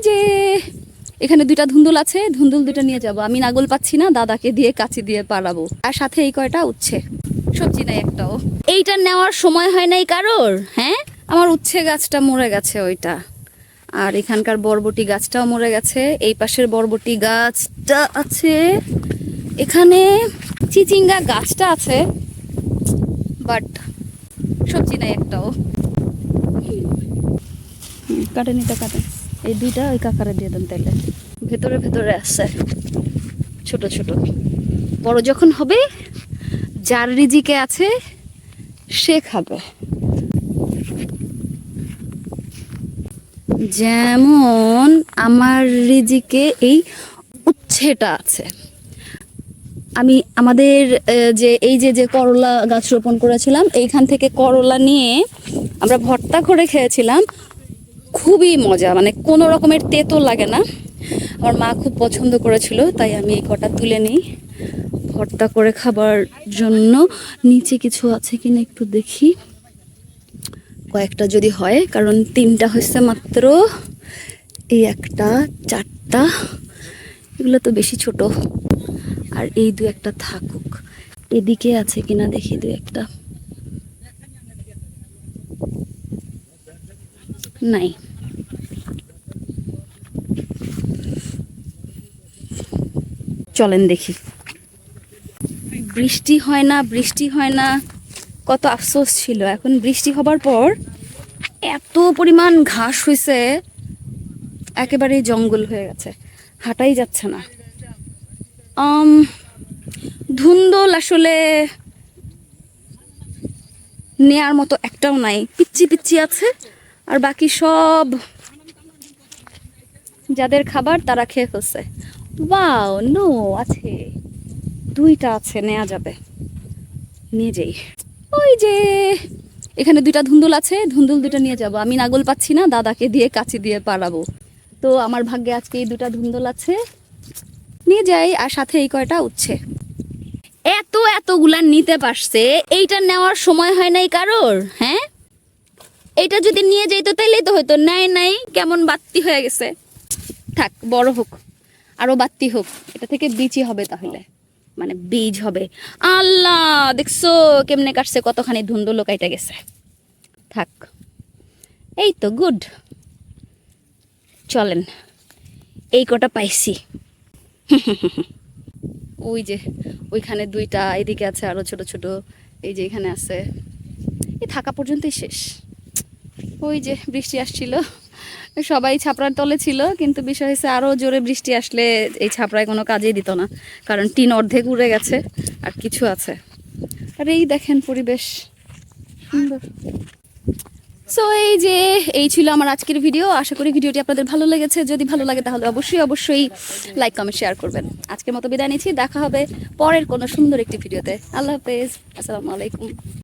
যে, এখানে দুইটা ধুন্দুল আছে, ধুন্দুল দুটো নিয়ে যাব। আমি নাগল পাচ্ছি না, দাদাকে দিয়ে কাচি দিয়ে পালাবো। আর সাথে এই কয়টা উচ্ছে। সবজি নাই একটাও। এইটা নেওয়ার সময় হয় নাই কারোর? হ্যাঁ? আমার উচ্ছে গাছটা মরে গেছে ওইটা। আর এখানকার বরবটি গাছটাও মরে গেছে। এই পাশের বরবটি গাছটা আছে। এখানে চিচিঙ্গা গাছটা আছে। বাট সবজি নাই একটাও। কাটেন এটা কাটেন এই দুইটা ওই কাকারে দিয়ে দেন তাইলে। ভেতরে ভেতরে আছে। ছোট ছোট। বড় যখন হবে, যার রিজিকে আছে, সে খাবে। যেমন আমার রিজিকে এই উচ্ছেটা আছে। আমি আমাদের যে, এই যে যে করলা গাছ রোপণ করেছিলাম, এইখান থেকে করলা নিয়ে আমরা ভর্তা করে খেয়েছিলাম। খুবই মজা মানে কোনো রকমের তেতো লাগে না। আমার মা খুব পছন্দ করেছিল, তাই আমি এই কটা তুলে নিই। ভর্তা করে খাবার জন্য নিচে কিছু আছে কিনা একটু দেখি। কয়েকটা যদি হয়, কারণ তিনটা হচ্ছে মাত্র, এই একটা, চারটা, এগুলো তো বেশি ছোট। আর এই দু একটা থাকুক। এদিকে আছে কিনা দেখি দু একটা। নাই। চলেন দেখি। বৃষ্টি হয় না, বৃষ্টি হয় না। কত আফসোস ছিল। এখন বৃষ্টি হবার পর এত পরিমাণ ঘাস হয়েছে একেবারেই জঙ্গল হয়ে গেছে। হাঁটাই যাচ্ছে না। ধুন্দল আসলে নেয়ার মতো একটাও নাই। পিচ্ছি পিচ্ছি আছে, আর বাকি সব যাদের খাবার তারা খেয়ে ফেলছে। বাও নো আছে। দুইটা আছে নেওয়া যাবে। নিয়ে যাই। ওই যে, এখানে দুইটা ধুন্দুল আছে, ধুন্দুল দুটো নিয়ে যাব। আমি নাগল পাচ্ছি না, দাদাকে দিয়ে কাচি দিয়ে পালাবো তো আমার ভাগ্যে আজকে এই দুটা ধুন্দুল আছে। নিয়ে যাই, আর সাথে এই কয়টা উঠছে। এত এতগুলা নিতে পারছে, এইটা নেওয়ার সময় হয় নাই কারোর হ্যাঁ? এইটা যদি নিয়ে যাইতো তাইলেই তো হয়তো নাই নাই, কেমন বাত্তি হয়ে গেছে। থাক, বড় হোক। আরও বাত্তি হোক, এটা থেকে বীজই হবে তাহলে। মানে বীজ হবে। আল্লাহ, দেখছ কেমনে কাটছে, কতখানি ধুন্দুলো কাইটা গেছে। থাক, এই তো গুড। চলেন, এই কটা পাইছি। ওই যে, ওইখানে দুইটা, এদিকে আছে আরও ছোট ছোট, এই যে এখানে আছে। এই থাকা পর্যন্তই শেষ। ওই যে বৃষ্টি আসছিল। সবাই ছাপড়ার তলে ছিল, কিন্তু বিষয় হচ্ছে আরও জোরে বৃষ্টি আসলে এই ছাপড়ায় কোনো কাজেই দিত না, কারণ টিন অর্ধেক উড়ে গেছে আর কিছু আছে। আর এই দেখেন পরিবেশ। সুন্দর। সো এই যে, এই ছিল আমার আজকের ভিডিও আশা করি ভিডিওটি আপনাদের ভালো লেগেছে। যদি ভালো লাগে, তাহলে অবশ্যই অবশ্যই লাইক কমেন্ট শেয়ার করবেন। আজকের মতো বিদায় নিচ্ছি। দেখা হবে পরের কোনো সুন্দর একটি ভিডিওতে আল্লাহ হাফেজ। আসসালামু আলাইকুম।